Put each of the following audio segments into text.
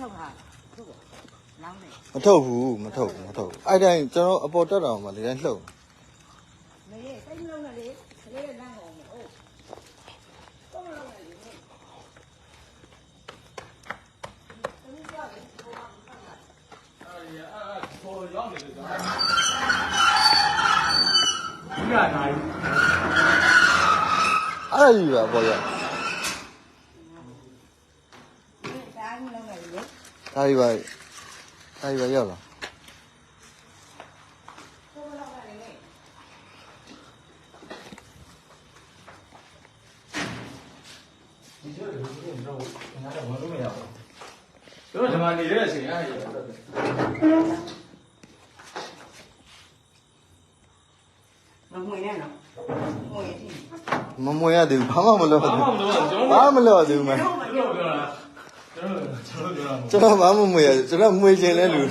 ထုတ်ထားထုတ်ပါလောင်းနေမထုတ်ဘူးမထုတ်ဘူးမထုတ်ဘူးအဲ့တိုင်းကျွန်တော်အပေါ်တက်တော်မှာလေတိုင်းလှုပ်မေးစိတ်မလုံးနဲ့လေကလေးကလမ်းအောင်ဟုတ်တော့မလုံးနဲ့လေဒီကနိုင်အဲ့ဒါကြီးပါပေါ့ရ ဒါမလုံးနဲ့လေ ဒါကြီးပါဒါကြီးပါရောက်လာဒီကျတော့ဒီကတော့ငါတော့မလုပ်မရဘူးကျွန်တော်ဒီမှာနေတဲ့အချိန်အဲ့ဒါမမွေနဲ့နော်မွေတိမမွေရသေးဘူး ကျွန်တော်ပြောတာကျွန်တော်ဘာမှမမွေရကျွန်တော်မွေခြင်းလဲလူ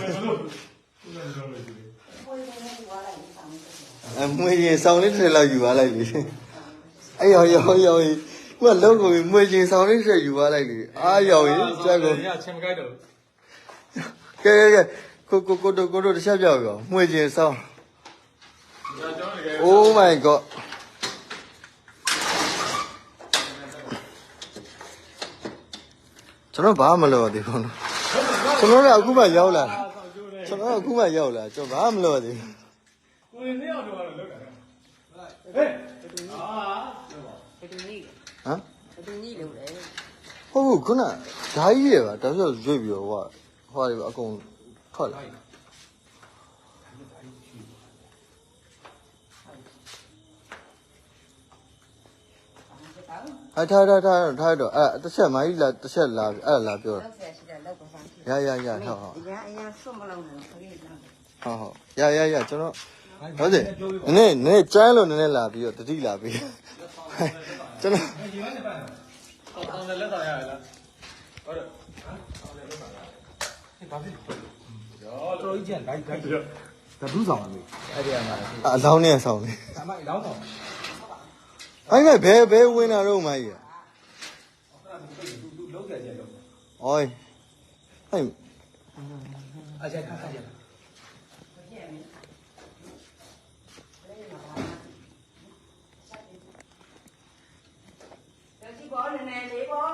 အမွေရင်ဆောင်းလေးတစ်ထည်လောက်ယူသွားလိုက်လေအဲ့ရောက်ရောက်ရောက်ရင်ခုကလုံးကုန်ပြီမွေခြင်းဆောင်းလေးတစ်ထည်ယူသွားလိုက်လေအားရောက်ရင်ကြက်ကိုညချင်းမကြိုက်တော့ကဲကဲကဲကိုကိုကိုတို့ကိုတို့တစ်ချက်ပြောက်ရောမွေခြင်းဆောင်းကျွန်တော်တကယ် Oh my god ကျွန်တော်ဘာမှမလုပ်ရသေးဘူးနော်ကျွန်တော်လည်းအခုမှရောက်လာတာကျွန်တော်အခုမှရောက်လာကျွန်တော်ဘာမှမလုပ်ရသေးဘူးကိုယ်နေအောင်တော့လောက်တာဟဲ့အာဘယ်သူကြီးဟမ်ဘယ်သူကြီးလို့လဲဟုတ်ဘူးခုနဓာကြီးရပါဒါဆိုရွေ့ပြီးတော့ဟိုဟိုတွေအကုန်ထွက်လာ အဲ့ထားထားထားထားတော့အဲ့တစ်ချက်မိုင်းလာတစ်ချက်လာအဲ့လာပြောလောက်ဆက်ရှိတယ်လောက်ပါပါရရရဟုတ်ဟုတ်အရင်အရင်ဆွတ်မလုံးနဲ့ခလေးကဟုတ်ဟုတ်ရရရကျွန်တော်ဟုတ်တယ်နည်းနည်းကျန်းလို့နည်းနည်းလာပြီးတော့တတိလာပြီးကျွန်တော်ဒီမှာနေပါတော့တောင်းတယ်လက်ဆောင်ရရလားဟုတ်တယ်ဘာဖြစ်ရောတော်ကြီးကျန်လိုက်လိုက်ပြီးတော့ဒါဘူးဆောင်လေအဲ့ဒီမှာအလောင်းနဲ့ဆောင်းနေအမိုက်လောင်းဆောင် အဲ့မဲ့ဘယ်ဘယ်ဝင်တာတော့မကြီးသူလုံးကြကြလုံး။အော်ဟဲ့အကြိုက်ခါခါကြ တတိဘောနည်းနည်းလေးပေါ့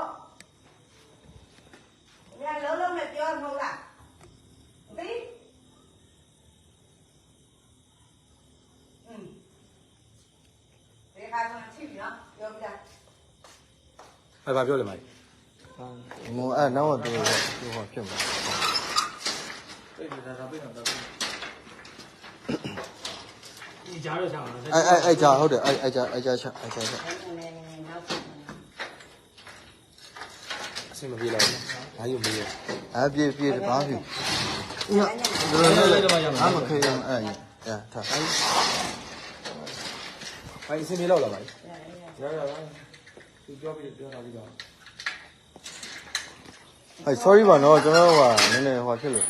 ညလုံးလုံးနဲ့ပြောမဟုတ်လားသိอืมဒီခါ မှချိပြီနော်ပြောပြအဲ့ဘာပြောလဲမိုင်မောအဲ့နောက်တော့တော့ဟောဖြစ်မှာအဲ့ဒီဒါဒါပြေးတော့ဒါပြေးဒီကြားတော့ဆောင်။အဲ့အဲ့အဲ့ကြာဟုတ်တယ်အဲ့အဲ့ကြာအဲ့ကြာချအဲ့ကြာချနည်းနည်းနောက်ဆက်အဆင်မပြေလိုက်ဘူးဘာယူမေးရ။အဲ့ပြေးပြေးဘာဖြစ်။ညနည်းနည်းဒါလည်းအမခေရအဲ့ရရထားဘာအဆင်ပြေလောက်လာပါလဲ ရရပါသူပြောပြီးပြောတာပြီးတော့။အဲ့ sorry ပါနော်ကျွန်တော်ကနည်းနည်းဟောဖြစ်လို့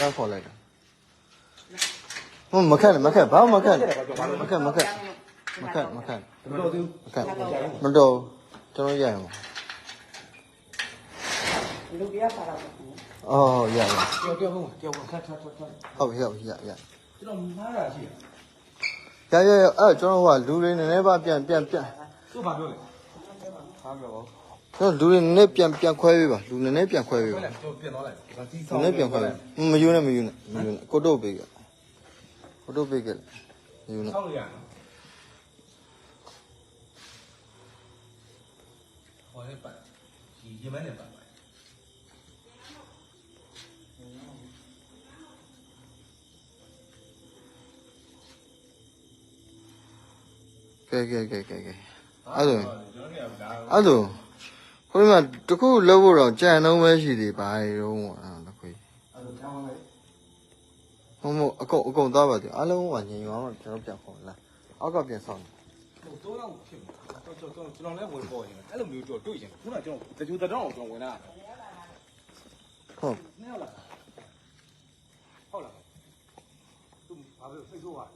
နောက်ခေါ်လိုက်တာ။ဟိုမခက်နဲ့မခက်ဘာမှမခက်မခက်မခက်မခက်မခက်မတော်သေးမခက်မတော်ကျွန်တော်ရရမှာလူပြပါတော့။အော်ရရဘူးကြောက်ကြောက်ဟုတ်ကြောက်ခတ်ခတ်ခတ်ခတ်ဟုတ်ပြီဟုတ်ပြီရရကျွန်တော်မားတာရှိရရရရအဲ့ကျွန်တော်ကလူတွေနည်းနည်းပါပြန်ပြန်ပြန် သူ့ဘာပြောလဲဘာပြောကျွန်တော်လူတွေနည်းနည်းပြန်ပြန်ခွဲပေးပါလူနည်းနည်းပြန်ခွဲပေးပြောပါလဲသူပြန်သွားလိုက်ဒါစီးနဆောင်ည်းနည်းပြန်ခွဲပေးမယူနဲ့မယူနဲ့မယူနဲ့ကိုတို့ပေးခဲ့ကိုတို့ပေးခဲ့မယူနဲ့ဆောက်လို့ရဟောလေးပတ်ဒီရေမန်းနဲ့ပတ်ပါကဲကဲကဲကဲကဲ အဲ့လိုကျွန်တော်နေရာဒါအဲ့လိုခွေးမတခုလောက်ဖို့တော့ကြံတော့ပဲရှိသေးပါရုံးပေါ့အဲ့ဒါခွေးအဲ့လိုကျောင်းလိုက်မမအကုန်အကုန်သွားပါသေးအားလုံးကညင်ရောင်းတော့ကျွန်တော်ပြန်ခေါ်လာအောက်ကပြန်ဆောင်ဟိုတော့ရောက်ဖြစ်မှာတော့ကျွန်တော်ကျွန်တော်လည်းဝင်ပေါ်ရင်အဲ့လိုမျိုးတော့တွေ့ရင်ခုနကကျွန်တော်တကြူတတောင်းကျွန်တော်ဝင်လာဟုတ်နေဟုတ်လားဟုတ်လားသူဘာလို့စိတ်ဆိုးသွားဟမ်လာကန်လိုက်ဘာကန်လဲလို့လည်းမသိဘူးလို့ဘာကန်လဲတော့ကျွန်တော်လည်းဘာမှမကန်ဘူးတော့ကန်လိုက်တာကျွန်တော်ကိုင်းလိုက်တယ်ကျွန်တော်ပြတော့ပြပြရင်းနဲ့ကျွန်တော်ကိုင်းလိုက်တယ်နည်းနည်းလေးကိုရှင်းမှာသူကန်ပြီး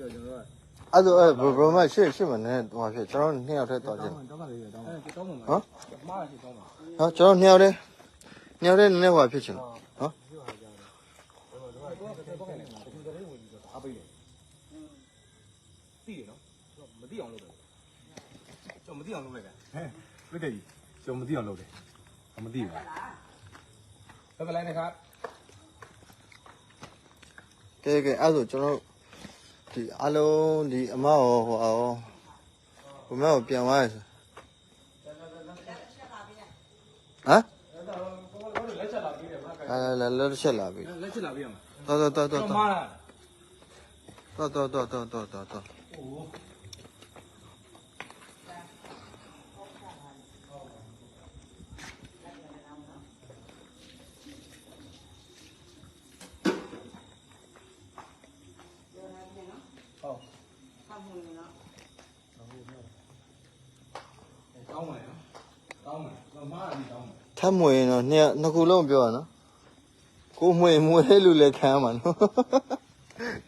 တော့ကျွန်တော်ကအဲ့ဒါအဲ့ဘရိုမရှေ့ရှေ့မနဲ့ဟိုဖြစ်ကျွန်တော်နှစ်ယောက်တည်းသွားကြတယ်တောင်းပါလေတောင်းပါအဲတောင်းပါဟမ်မှားရှိတောင်းပါဟောကျွန်တော်နှစ်ယောက်တည်းနှစ်ယောက်တည်းနည်းနည်းဟိုဖြစ်ချင်ဟောအားပေးတယ်သိတယ်နော်မသိအောင်လုပ်တယ်ကျွန်တော်မသိအောင်လု ပ်လိုက်တာဟဲ့ပြည့်တယ်ကြီးကျွန်တော်မသိအောင်လုပ်တယ်မသိဘူးဘယ်ကလိုက်နေခါကဲကဲအဲ့ဒါဆိုကျွန်တော်ဒီအလုံးဒီအမရောဟိုအောဘုမေကိုပြန်သွားရဆိုဟမ်လက်ချက်လာပြီးတယ်ဗျာအဲ့လာလက်ချက်လာပြီလက်ချက်လာပြီးရမှာတော်တော်တော်တော်ကျွန်တော်မှားတာတော်တော်တော်တော်တော်တော် ဟို ဆောက်မှုနော် တောင်းပါလေနော်တောင်းပါကျွန်တော်မှားတာဒီတောင်းပါ ထပ်မွေရင်တော့နှစ်နှစ်ခုလုံးပြောရနော်ကိုမွေမွေလူလည်းခံရမှာနော်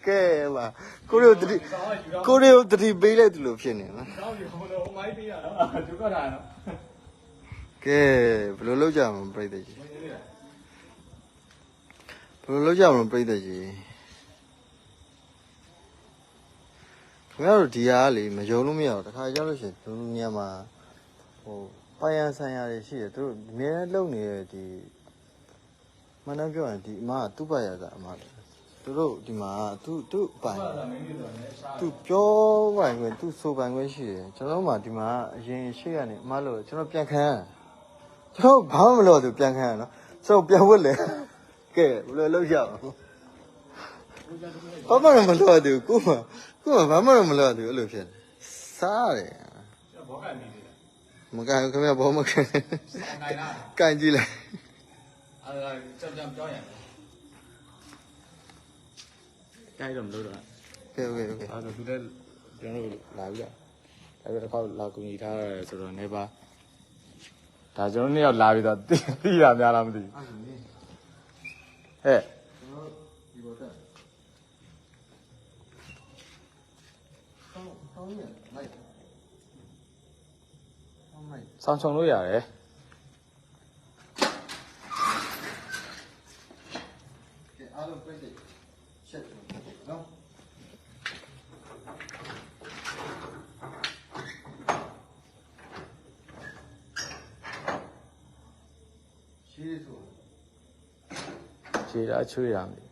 ကဲပါကိုရီကိုတတိတောင်းရယူတော့ကိုရီကိုတတိပေးလိုက်သူလိုဖြစ်နေနော်တောင်းယူဟိုတော့မိုင်းပေးရတော့သူကတာနော်ကဲဘယ်လိုလုပ်ကြမလဲပြိတ္တကြီးဝင်နေတယ်ဘယ်လိုလုပ်ကြမလဲပြိတ္တကြီးခင်ဗျားတို့ဒီဟာကလေမယုံလို့မရဘူးတခါကြောက်လို့ရှိရင်ဒီနေရာမှာဟို ပိုင်ရန်ဆိုင်ရာတွေရှိတယ်သူတို့အများကြီးလုံနေတဲ့ဒီမနှမ်းပြောရင်ဒီအမကသူ့ပါရတာအမသူတို့ဒီမှာသူ့သူ့ပိုင်ဟုတ်တာမင်းတို့လည်းရှားသူပြောပိုင်ခွင့်သူဆိုပိုင်ခွင့်ရှိတယ်ကျွန်တော်တို့မှဒီမှာအရင်ရှိရနေအမလို့ကျွန်တော်ပြန်ခံရကျွန်တော်ဘာမှမလုပ်သူပြန်ခံရနော်ကျွန်တော်ပြန်ဝတ်လေကဲဘယ်လိုလုပ်ရအောင်ဘာမှမလုပ်သူကိုမကိုမဘာမှမလုပ်သူအဲ့လိုဖြစ်စားတယ်ဘောကနေတယ် မကန်ခင်ဗျဘောမကန် နိုင်လား ကန်ကြည့်လိုက် အဲ့ဒါကြောက်ကြောက်ပြောရင်ကြိုက်တော့မလို့တော့ ကဲโอเคโอเค အဲ့တော့သူလည်းကျွန်တော်တို့လာပြီလားအဲ့ဒါတစ်ခါလာကူညီထားရတယ်ဆိုတော့နေပါဒါကျွန်တော်နှစ်ယောက်လာပြီးတော့သိတာများလားမသိဘူးဟဲ့ ဒီဘောတက်ဆောင်းဆောင်းရ ဆောင်းလိုက်ဆောင်းချုံလို့ရတယ်ကဲအားလုံးပြည့်စုံချက်နော်ရှေးဆိုခြေတာချွေးတာမသိ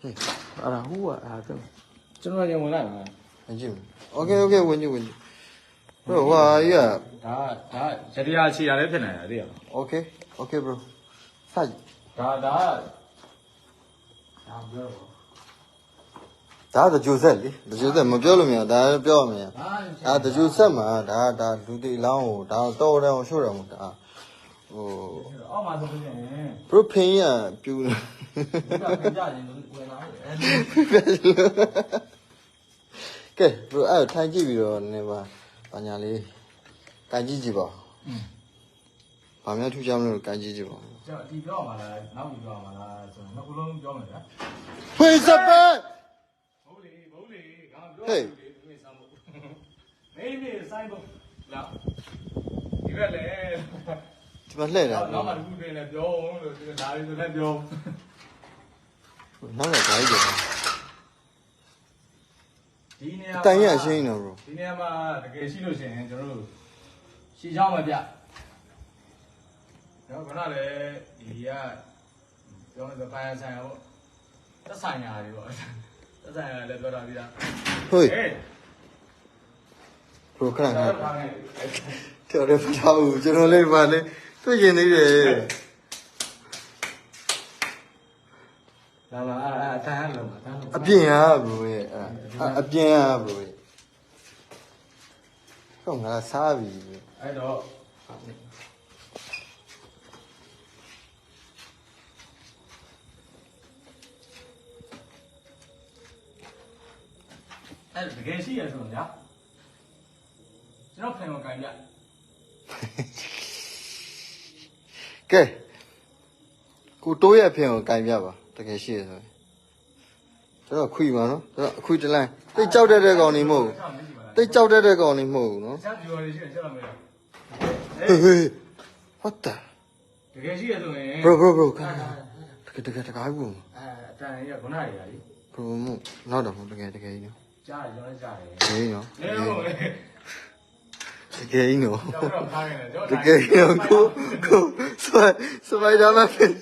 ဟေး အဲ့ဒါဟိုကအဲ့ဒါကျွန်တော်ရင်ဝင်လိုက်ပါမယ် အကြည့်โอเคโอเคဝင်ကြည့်ဝင်ကြည့်ဟိုဟာကြီးက ဒါဒါရတရားခြေတာလည်းဖြစ်နိုင်တာသိရလား โอเคโอเค bro စကြည့် ဒါဒါဒါပြောတော့ ဒါတကြိုဆက်လေတကြိုဆက်မပြောလို့မရဒါပြောရမယ် ဒါ ဒါတကြိုဆက်မှာဒါဒါလူတီလောင်းကိုဒါတော်တယ်အောင်ရှို့တယ်မို့ဒါ ဟိုအောက်မှာဆိုရင် ဘရိုဖင်ရပြူနေဒီကကြရင်ဝင်လာတယ်ကဲဘရိုအဲ့ထိုင်ကြည့်ပြီးတော့နည်းပါဘာညာလေးကန်ကြည့်ကြည့်ပါဘာများထူးခြားမလို့ကန်ကြည့်ကြည့်ပါကျွန်တော်ဒီပြောမှာလားနောက်ပြီးပြောမှာလားဆိုတော့နှစ်ခုလုံးပြောမယ်ဗျာဖွင့်စပက်ဘုတ်လေဘုတ်လေငါပြောဟေးတယ်ဒီစမ်းဖို့မေးမေးဆိုင်ဖို့လာဒီကလည်း ဒီမှာလှည့်တာနောက်မှတစ်ခုတွင်လည်းပြောလို့ဒီဒါလေးဆိုလည်းပြောနောက်ကဓာတ်ကြီးတယ်ဒီနေရာတိုင်ရအရှင်းနေတော့ဒီနေရာမှာတကယ်ရှိလို့ရှိရင်ကျွန်တော်တို့ရှီချောင်းမပြတော့ခဏလေဒီကပြောမယ်ဆိုပိုင်းဆိုင်ရပေါ့သက်ဆိုင်ရာတွေပေါ့သက်ဆိုင်ရာလည်းပြောတာပြီးသားဟုတ်ဟေးဘရိုခဏခဏတော့ထားနေတော်တယ်ဖထားဘူးကျွန်တော်လေးပါလေ တွေ့ကျင်သေးတယ်လာလာအာအာတန်းလုံးတန်းလုံးအပြင်ဟာဘိုးရဲ့အာအပြင်ဟာဘိုးရဲ့ဟုတ်ငါစားပြီအဲ့တော့အဲ့တကယ်ရှိရဆိုတော့ညာကျွန်တော်ဖန်ကိုကြိုင်ပြ ကဲကိုတိုးရဲ့အဖေကိုကင်ပြပါတကယ်ရှိရဆိုရင်ကျွန်တော်ခွေပါနော်ကျွန်တော်အခွေတလိုင်းတိတ်ကြောက်တတ်တဲ့ကောင်နေမဟုတ်ဘူးတိတ်ကြောက်တတ်တဲ့ကောင်နေမဟုတ်ဘူးနော်ကျန်ပြောရရှိတယ်ကျတော့မရဟေးဟေး what the တကယ်ရှိရဆိုရင် bro bro bro ကတကယ်တကယ်တကားဘူးအဲအတန်ကြီးကခုနရည်ရာကြီး bro မနောက်တော့တကယ်တကယ်ကြီးနော်ကြားတယ်ကျွန်တော်ကြားတယ်တကယ်ကြီးနော်နေ တော့လေတကယ်ကြီးနော်ကျွန်တော်ဖားနေတယ်ကျွန်တတော်ကယ်ကြီးနော်ကိုကိုစပိုင်စပိုင်ဒါမဖြစ်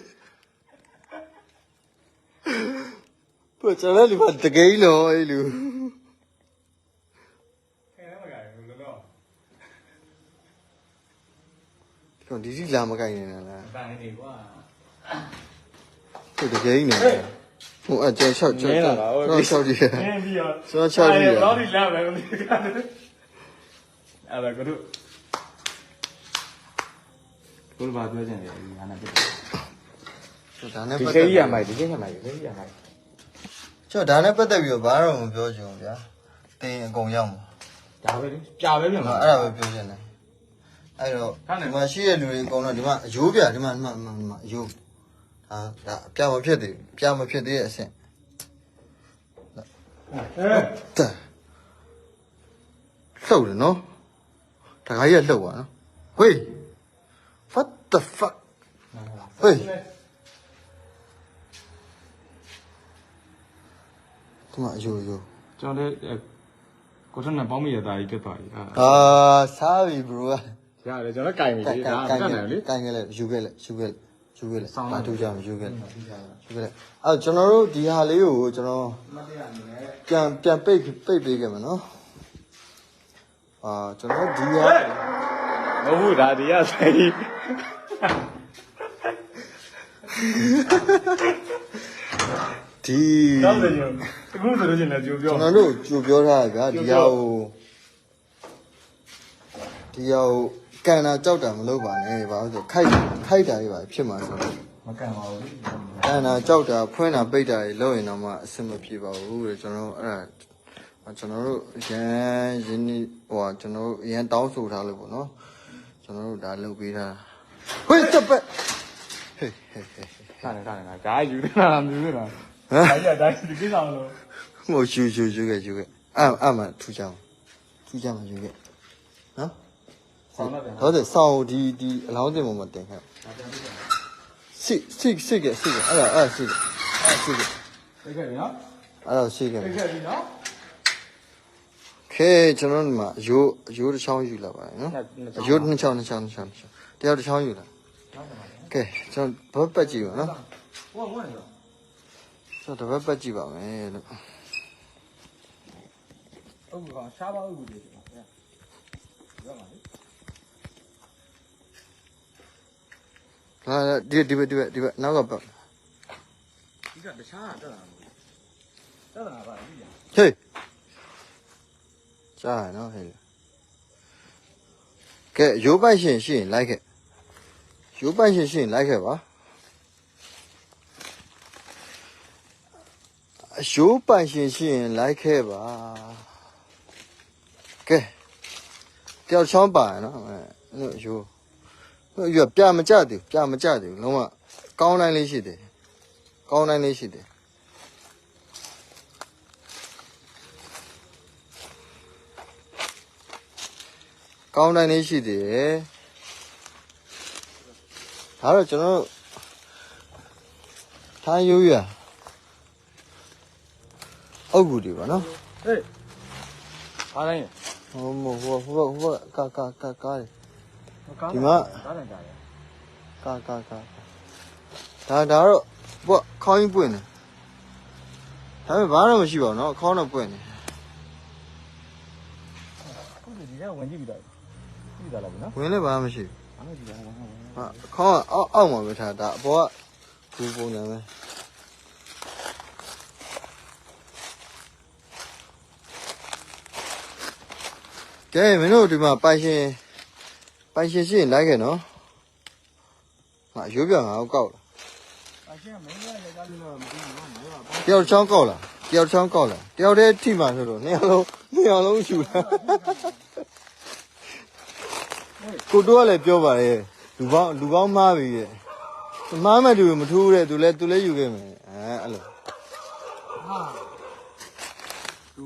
ဘယ်ကျွန်တော်ဒီမှာတကယ်ကြီးနော်အဲ့လူခဲနေမှာကလည်းလောလောဒီကောင်ဒီစီလာမကိုင်နေလားအတန်ကြီးကွာဟုတ်တကယ်ကြီးနော်ဟိုအကျန်ချက်ချက်ချက်ချက်ကြည့်ရနင်းပြီးတော့စောချကြည့်ရဘယ်တော့ဒီလာမယ်မသိဘူး အဲ့ဒါကတော့ဘုရားပြောချင်တယ်ဒီဟာနဲ့ပြတ်ဒါနဲ့ဒီပတ်ခေသက်ကြီးရမိုက်ဒီခေကြီးရမိုက်ဒီခေကြီးရမိုက်ကျော်ဒါနဲ့ပတ်သက်ပြီးတော့ဘာတော့မပြောချင်ဘူးဗျာတင်အကုန်ရောက်မှာဒါပဲလေကြာပဲပြန်အဲ့မှာဒါပဲပြောချင်တယ်အဲ့တော့ဒီမှာရှိတဲ့လူတွေအကုန်လုံးဒီမှာအယိုးပြဒီမှာဒီမှာဒီမှာအယိုးဒါဒါအပြမဖြစ်သေးဘူးပြမဖြစ်သေးတဲ့အဆင့်အဲတာလှုပ်တယ်နော် တခါကြီးကလှုပ်ပါနော်ဟေး what the fuck ဟေးဒီမှာအယိုးအယိုးကျွန်တော်လည်းကိုထနဲ့ပေါင်းမိရတာကြီးပြတ်သွားပြီအာအာစားပြီ bro ရတယ်ကျွန်တော်ကင်ပြီကိုင်လေကိုဒါင်မကိုင်တတ်နိုင်လေကိုင်ခဲ့လေယူခဲ့လေယူခဲ့လေယူခဲ့လေဆောင်းဘာလိုက်ထူကြမယူခဲ့လေယူခဲ့လေအဲ့ကျွန်တော်တို့ဒီဟာလေးကိုကျွန်တော်မတရားနေနဲ့ပြန်ပြန်ပိတ်ပိတ်ပေးခဲ့မယ်နော် အာကျွန်တော်ဒီဟာမဟုတ်ဘူးဒါဒီရဆိုင်ဒီတော့တယ်ကျွန်အခုဆိုလို့ချင်းလည်းကြိုးပြောကျွန်တော်တို့ကြိုပြောထားရဗျာဒီဟာကိုဒီဟာကိုကန်တာကြောက်တာမလုပ်ပါနဲ့ဘာလို့လဲဆိုခိုက်ခိုက်တာတွေပါဖြစ်မှာဆိုတော့မကန်ပါဘူးလေကန်တာကြောက်တာဖွင့်တာပိတ်တာတွေလုပ်ရင်တော့မှအဆင်မပြေပါဘူးတဲ့ကျွန်တော်တို့အဲ့ဒါ ကျွန်တော်တို့ရန်ရင်းနှီးဟိုဟာကျွန်တော်တို့ရန်တောင်းဆိုထားလို့ပေါ့နော်ကျွန်တော်တို့ဒါလုပ်ပေးထားဟေးတက်ပက်ဟေးဟေးဟေးစားနေစားနေတာဒါယူနေတာမယူနေတာဟမ်ဒါရဒါဒီကိစ္စမလို့ငိုရှူရှူရှူခဲ့ရှူခဲ့အမ်အမ်မထူကြအောင်ထူကြမှာရှူခဲ့နော်ဆောင်းတော့တယ်ဟုတ်တယ်စောင်းဒီဒီအလောင်းတင်ပေါ်မှာတင်ခဲ့စစ်စစ်စစ်ခဲ့စစ်ခဲ့အဲ့ဒါအဲ့ဒါစစ်ခဲ့အဲ့ဒါစစ်ခဲ့သိခဲ့ပြီနော်အဲ့ဒါစစ်ခဲ့သိခဲ့ပြီနော် ခဲကျွန်တော်ဒီမှာအယိုးအယိုးတစ်ချောင်းယူလာပါတယ်နော်အယိုးနှစ်ချောင်းနှစ်ချောင်းနှစ်ချောင်းနှစ်ချောင်းတယောက်တစ်ချောင်းယူလာကဲကျွန်တော်ဘတ်ပတ်ကြည့်ပါနော်ဟိုကဝင်ရောကျွန်တော်တပတ်ပတ်ကြည့်ပါမယ်လို့ဟုတ်ကဲ့ရှားပါဦးဘူးလေရပါလေလာလာဒီဒီဘက်ဒီဘက်ဒီဘက်နောက်ကပတ်ဒီကတခြားတက်လာတယ်တက်လာပါပြီဟေး ကြားရနော်ဟေးကဲရိုးပိုက်ရှင်ရှိရင်လိုက်ခဲ့ရိုးပိုက်ရှင်ရှိရင်လိုက်ခဲ့ပါအရိုးပိုင်ရှင်ရှိရင်လိုက်ခဲ့ပါကဲတယောက်ချောင်းပါရနော်အဲအဲ့ရိုးအဲ့ရပြမ ကောင်းတိုင်းလေးရှိသေးတယ်ဒါတော့ကျွန်တော်ထိုင်းရိုးရအုတ်ကူတွေပါနော်ဟေးအားတိုင်းဟိုမဟိုဟိုဟိုကာကာကာကာဒီမှာကားတယ်ကာကာကာဒါဒါတော့ဘောခေါင်းကြီးပွင့်တယ်ဒါပေမဲ့ဘာတော့မရှိပါဘူးနော်ခေါင်းတော့ပွင့်တယ်ဟုတ်တယ်ဒီကဝင်ကြည့်ပြီးသား ကြည့်တာလားဗျနော်ဝင်လည်းဘာမှမရှိဘူးအားလုံးကြည့်တာဝင်ဝင်ဟာခေါင်းကအောက်အောက်မှာပဲထားဒါအပေါ်ကဘူးပုံတယ်ပဲကဲမင်းတို့ဒီမှာပိုင်ရှင်ပိုင်ရှင်ရှိရင်လိုက်ခဲ့နော်ဟာရိုးပြငါ့ကိုကောက်လာအရှင်မင်းလည်းလည်းကြားလို့မသိဘူးနော်တယောက်ချောင်းကောက်လာဟတယောက်ချောင်းကောက်လာတယောက်တည်းထိမှဆိုတော့နှစ်ယောက်လုံးနှစ်ယောက်လုံးယူလာ ကိုတိုးကလည်းပြောပါတယ်လူပေါင်းလူပေါင်းမားပြီရဲ့မားမှတူမထူးတဲ့သူလည်းသူလည်းယူခဲ့မယ်အဲအဲ့လိုဟာသူ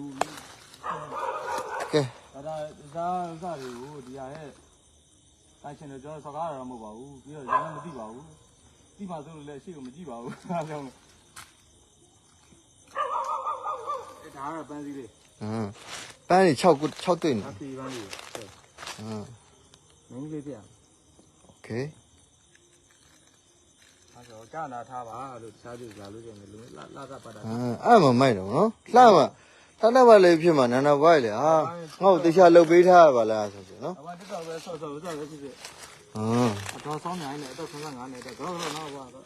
ကဲဒါဒါဒါစာတွေကိုဒီဟာရဲ့တိုင်းရှင်တို့ကျွန်တော်စကားရတာမဟုတ်ပါဘူးပြီးတော့ကျွန်တော်မသိပါဘူးသိပါဆိုလို့လည်းရှေ့ကိုမကြည့်ပါဘူးအားလုံးဒါကတော့ပန်းစည်းလေးဟမ်ပန်းကြီး6 6တွေ့နေပန်းစည်းပန်းကြီးဟုတ်ဟမ် င်လူလာလာကပတ်တာဟမ်အဲ့မမိုက်တော့နော်လှမ်းမှလှမ်းပါလေဖြစ်မှာနာနာဘွားလေဟာငါ့ကိုတရားလုတ်ပေးထားရပါလားဆိုပြီးနော်အမတက်တော့ပဲဆော့ဆော့ဆော့ပဲဖြစ်ဖြစ်ဟမ်အတော်ဆောင်းနေတယ်အတော့55နဲ့တော့တော့တော့တော့တော့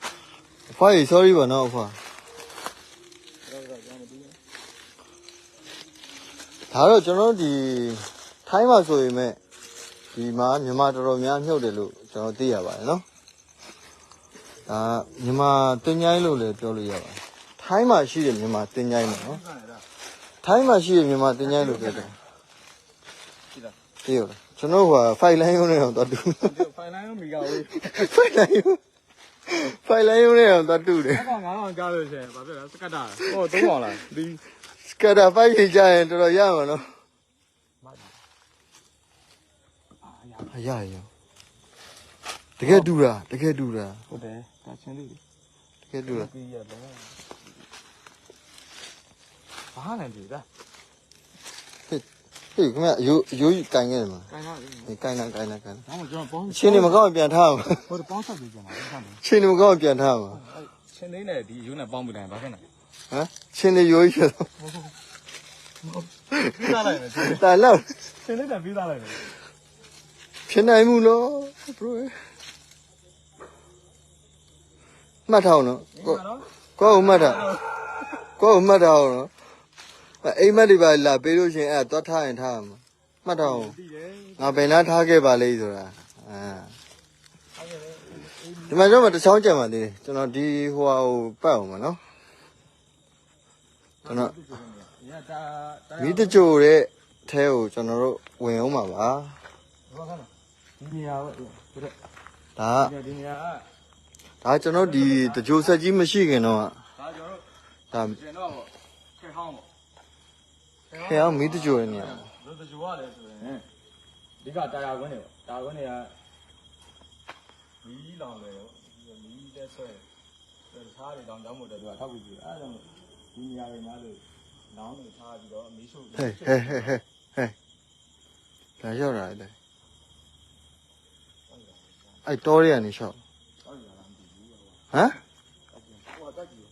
အဖွားကြီး sorry ပါနော်အဖွားတော့တော့ကျွန်တော်မသိဘူးဒါတော့ကျွန်တော်တို့ဒီထိုင်းမှာဆိုရင်မဲ့ ဒီမှာမြန်မာတော်တော်များမြုပ်တယ်လို့ကျွန်တော်သိရပါတယ်နော်ဒါမြန်မာတင်ချိုင်းလို့လည်းပြောလို့ရပါတယ်ထိုင်းမှာရှိတဲ့မြန်မာတင်ချိုင်းပေါ့နော်ဟုတ်ကဲ့ဒါထိုင်းမှာရှိတဲ့မြန်မာတင်ချိုင်းလို့ပြောတယ်ရှိတာသိရလားကျွန်တော်ကဖိုင်လိုင်းရုံးနဲ့တော့တူဒီဖိုင်လိုင်းမီကဝေးဖိုင်လိုင်းရုံးဖိုင်လိုင်းရုံးနဲ့တော့တူတယ်အဲ့ကောင်ငါးကောင်ကြားလို့ရှိရင်ဘာဖြစ်လဲစကတ်တာဟောသုံးကောင်လားဒီစကတာဖိုင်ကြီးကြရင်တော်တော်ရမှာနော် အာရအရရတကယ်တူတာတကယ်တူတာဟုတ်တယ်ဒါချင်းလေးတကယ်တူတာပြီးရတယ်ဘာလဲဒီဒါဟေးခင်ဗျအယိုးအယိုးကြီးကန်ခဲ့တယ်မှာကိုင်းတော့လေဒီကန်လာကန်လာကန်လာဒါမှကျွန်တော်ပေါင်းချင်းနေမကောင်းရင်ပြန်ထားမှာဟိုပေါင်းဆက်ပြီးကျွန်တော်ဟုတ်တယ်ချင်းနေမကောင်းရင်ပြန်ထားမှာချင်းလေးနဲ့ဒီယူနဲ့ပေါင်းပြီးတိုင်းဘာဖြစ်လဲဟမ်ချင်းနေယိုးကြီးဆိုပြီးသားလိုက်မယ်ချင်းတာလောက်ချင်းလေးနဲ့ပြီးသားလိုက်မယ် ဖြစ်နိုင်မှုလို့ဘရိုမှတ်ထားအောင်နော်ဒီကိုမှာနော်ကိုယ်မှတ်ထားကိုယ်မှတ်ထားအောင်နော်အိမ်မက်တွေပါလာပေးလို့ရှင်အဲ့တော့ထားရင်ထားမှာမှတ်ထားအောင်ပြီးတယ်ငါဘယ်နာထားခဲ့ပါလိမ့်ဆိုတာအာအဲ့ဒါလေဒီမှာကျွန်တော်တစ်ချောင်းကြံပါသေးတယ်ကျွန်တော်ဒီဟိုဟာကိုပတ်အောင်ပါနော်ကျွန်တော်ရတာမီးတကြိုတဲ့အဲကိုကျွန်တော်တို့ဝင်အောင်ပါပါဘာကလဲ ဒီနေရာပဲဒီတဲ့ဒါဒီနေရာကဒါကျွန်တော်ဒီတကြိုဆက်ကြီးမရှိခင်တော့ဒါကျွန်တော်ဒါကျွန်တော်ခေဟောင်းပေါ့ခဲအောင်မီးတကြိုတဲ့နေရာလို့တကြွားလဲဆိုရင်ဒီကတာယာခွင်းတွေပေါ့တာခွင်းတွေကမီးလောင်လေရောမီးတက်ဆွဲဆွဲထားတွေတောင်ကြောင်းမို့တယ်သူကထောက်ပြီးပြီအဲဒါကြောင့်ဒီနေရာတွေမှာလို့လောင်းနေထားပြီးတော့မီးရှို့ဟဲ့ဟဲ့ဟဲ့ဟဲ့ဟဲ့ဒါရောက်လာတယ် အဲ့တော်ရရနေရှောက်ဟမ်ဟိုတက်ကြည့်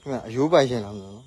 ခင်ဗျအယိုးပိုင်ရှင်လားမလို့နော်